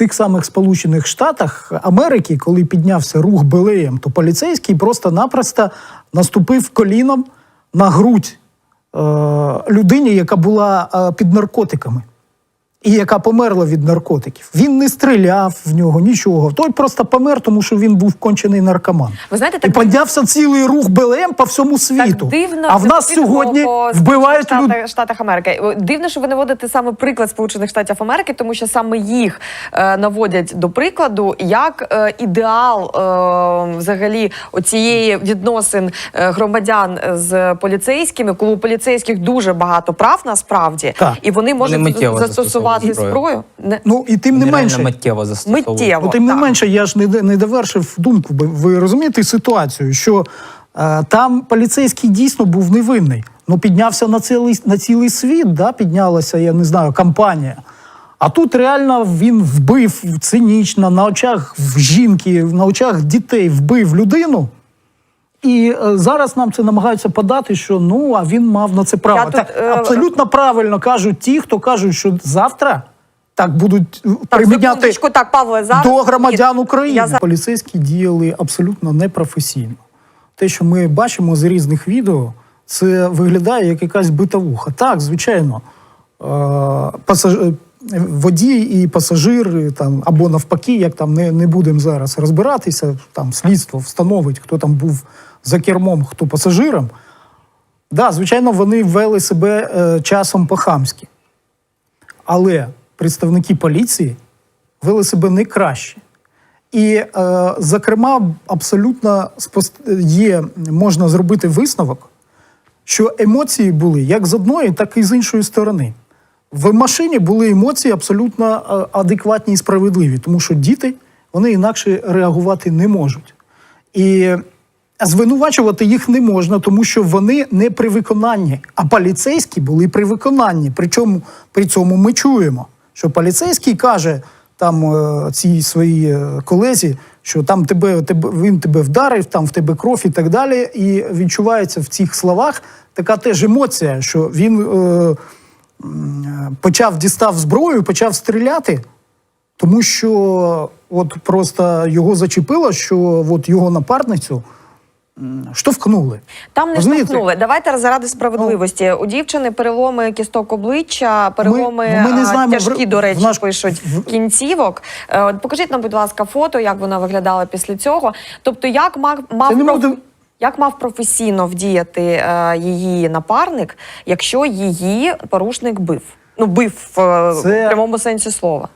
тих самих Сполучених Штатах Америки, коли піднявся рух Белеєм, то поліцейський просто-напросто наступив коліном на грудь е, людині, яка була е, під наркотиками і яка померла від наркотиків. Він не стріляв в нього, нічого. Той просто помер, тому що він був кончений наркоман. Ви знаєте, І так піднявся цілий рух БЛМ по всьому світу. Так дивно, а в нас сьогодні по вбивають Сполучених людей. Штатах, Штатах Америки. Дивно, що ви наводите саме приклад Сполучених Штатів Америки, тому що саме їх е, наводять до прикладу як е, ідеал е, взагалі оцієї відносин е, громадян з поліцейськими, коли у поліцейських дуже багато прав насправді, Так. і вони можуть застосувати застосовують зброю. зброю. Не Ну і тим не Нереально менше. миттєво. Миттєво. Ну, тим не так. менше, я ж не, не довершив думку. Ви розумієте ситуацію, що е, там поліцейський дійсно був невинний. Ну, піднявся на цілий, на цілий світ, да, піднялася, я не знаю, кампанія. А тут реально він вбив цинічно на очах в жінки, на очах дітей вбив людину. І е, зараз нам це намагаються подати, що ну а він мав на це право. Я тут, Так, е, абсолютно правильно кажуть ті, хто кажуть, що завтра так будуть е, Так, приміняти секундочку, так, Павло, зараз до громадян Ні, України. Я за- Поліцейські діяли абсолютно непрофесійно. Те, що ми бачимо з різних відео, це виглядає як якась битавуха. Так, звичайно, е, пасаж... е, водій і пасажир, там, або навпаки, як там не, не будемо зараз розбиратися, там слідство встановить, хто там був за кермом, хто пасажиром. Да, звичайно, вони вели себе е, часом по-хамськи. Але представники поліції вели себе не краще. І, е, зокрема, абсолютно є, можна зробити висновок, що емоції були як з одної, так і з іншої сторони. В машині були емоції абсолютно е, адекватні і справедливі, тому що діти вони інакше реагувати не можуть. І звинувачувати їх не можна, тому що вони не при виконанні. А поліцейські були при виконанні. Причому при цьому ми чуємо, що поліцейський каже там е, цій своїй е, колезі, що там тебе, тебе він тебе вдарив, там в тебе кров і так далі. І відчувається в цих словах така теж емоція, що він е, почав дістав зброю, почав стріляти. Тому що от просто його зачепило, що от його напарницю штовхнули. Там не штовхнули. Давайте заради справедливості. У дівчини переломи кісток обличчя, переломи ну, ми не знаємо, тяжкі, в- до речі, в наш- пишуть в- кінцівок. Е, Покажіть нам, будь ласка, фото, як вона виглядала після цього. Тобто, як мав мав Це не буде- Як мав професійно вдіяти е, її напарник, якщо її порушник бив? Ну, бив е, Це- в прямому сенсі слова.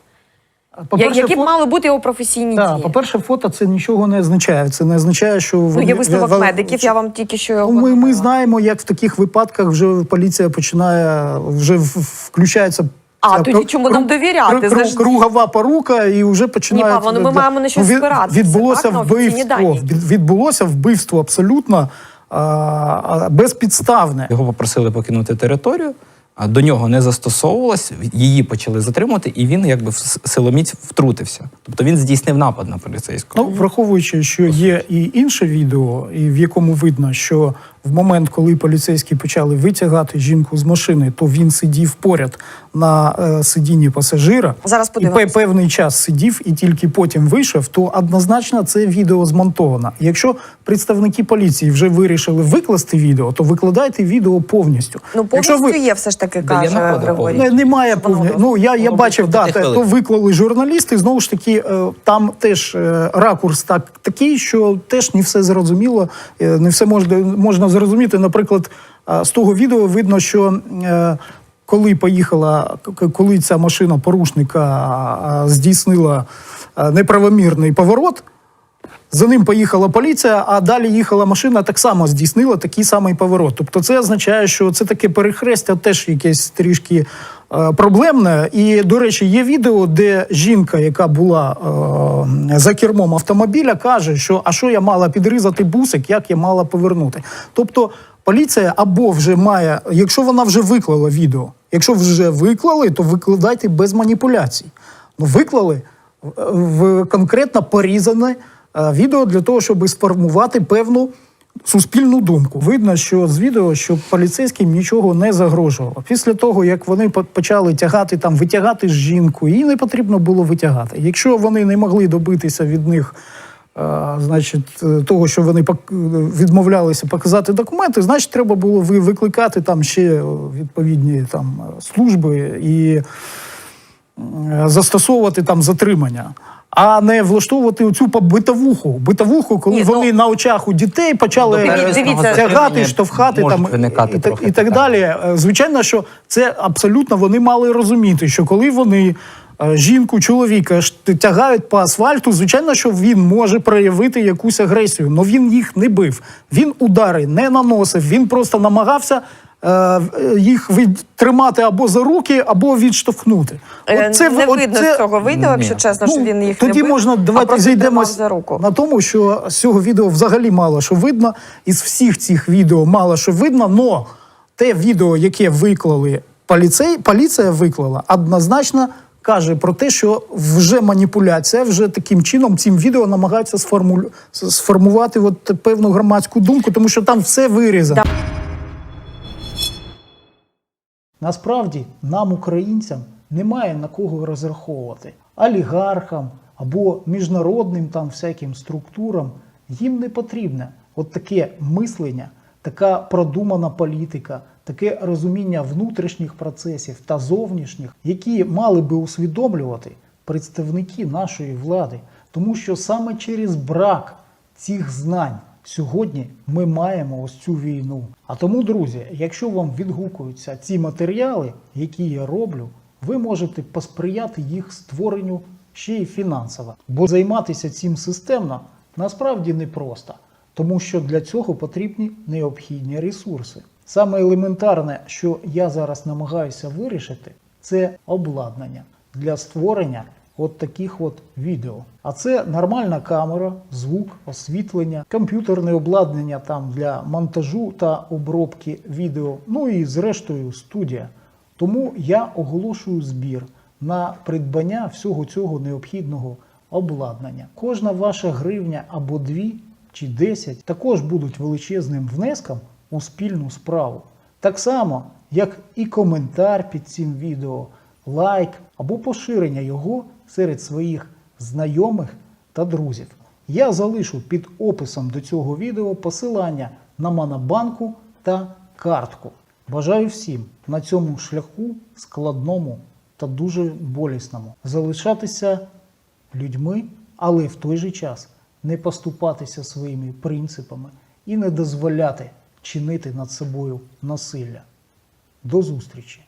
Я, які б мали бути його професійні Так, дії? по-перше, фото це нічого не означає. Це не означає, що Ну, є висновок вел- медиків, я вам тільки що його Ну, ми, ми знаємо, як в таких випадках вже поліція починає вже включається. А, ця тоді чому нам довіряти? кру- Завжди. Кругова порука, і вже починає. Павло, ну ми маємо на щось від- спиратися, Відбулося так, на офіційні вбивство. дані. від- Відбулося вбивство абсолютно а, а, безпідставне. Його попросили покинути територію, до нього не застосовувалось, її почали затримувати, і він якби в силоміць втрутився. Тобто він здійснив напад на поліцейського. Ну, враховуючи, що є і інше відео, і в якому видно, що в момент, коли поліцейські почали витягати жінку з машини, то він сидів поряд на е, сидінні пасажира. Зараз і пе- певний час сидів і тільки потім вийшов, то однозначно це відео змонтовано. Якщо представники поліції вже вирішили викласти відео, то викладайте відео повністю. Ну, Якщо повністю ви- є все ж таки, Да, я каже Григорій. не, немає повні. Ну я, я бачив, буде да, те- то виклали журналісти. Знову ж таки, е, там теж е, ракурс так такий, що теж не все зрозуміло, е, не все можна, можна зрозуміти. Наприклад, з того відео видно, що. Коли поїхала, коли ця машина порушника здійснила неправомірний поворот, за ним поїхала поліція, а далі їхала машина, так само здійснила такий самий поворот. Тобто, це означає, що це таке перехрестя теж якесь трішки е, проблемне. І, до речі, є відео, де жінка, яка була е, за кермом автомобіля, каже, що а що я мала підрізати бусик, як я мала повернути. Тобто, поліція або вже має, якщо вона вже виклала відео, якщо вже виклали, то викладайте без маніпуляцій. Ну, виклали в конкретно порізане відео для того, щоб сформувати певну суспільну думку. Видно, що з відео, що поліцейським нічого не загрожувало. Після того, як вони почали тягати там, витягати жінку, її не потрібно було витягати. Якщо вони не могли добитися від них. е, Значить, е, того, що вони відмовлялися показати документи, значить, треба було викликати там ще е, відповідні там е, служби і е, застосовувати там затримання, а не влаштовувати оцю битовуху. Битовуху, коли Ні, ну- вони на очах у дітей почали Дивіться, е, тягати, штовхати там і, так, і так далі. Е, Звичайно, що це абсолютно вони мали розуміти, що коли вони. е, Жінку, чоловіка тягають по асфальту. Звичайно, що він може проявити якусь агресію, але він їх не бив. Він удари не наносив. Він просто намагався їх від, тримати або за руки, або відштовхнути. Е, От це не от видно це- з цього відео, якщо чесно, що Ну, він їх тоді не бив, можна а давайте тримав за руку. на тому, що з цього відео взагалі мало що видно. Із всіх цих відео мало що видно, но те відео, яке виклали поліцей, поліція виклала, однозначно каже про те, що вже маніпуляція, вже таким чином цим відео намагаються сформулю... сформувати от певну громадську думку, тому що там все вирізано. Насправді нам, українцям, немає на кого розраховувати. Олігархам або міжнародним там всяким структурам їм не потрібне от таке мислення, така продумана політика, таке розуміння внутрішніх процесів та зовнішніх, які мали би усвідомлювати представники нашої влади, тому що саме через брак цих знань сьогодні ми маємо ось цю війну. А тому, друзі, якщо вам відгукуються ці матеріали, які я роблю, ви можете посприяти їх створенню ще й фінансово. Бо займатися цим системно насправді непросто, тому що для цього потрібні необхідні ресурси. Саме елементарне, що я зараз намагаюся вирішити, це обладнання для створення от таких от відео. А це нормальна камера, звук, освітлення, комп'ютерне обладнання там для монтажу та обробки відео. Ну і зрештою студія. Тому я оголошую збір на придбання всього цього необхідного обладнання. Кожна ваша гривня або дві чи десять також будуть величезним внеском у спільну справу. Так само, як і коментар під цим відео, лайк або поширення його серед своїх знайомих та друзів. Я залишу під описом до цього відео посилання на Монобанку та картку. Бажаю всім на цьому шляху складному та дуже болісному залишатися людьми, але в той же час не поступатися своїми принципами і не дозволяти чинити над собою насилля. До зустрічі!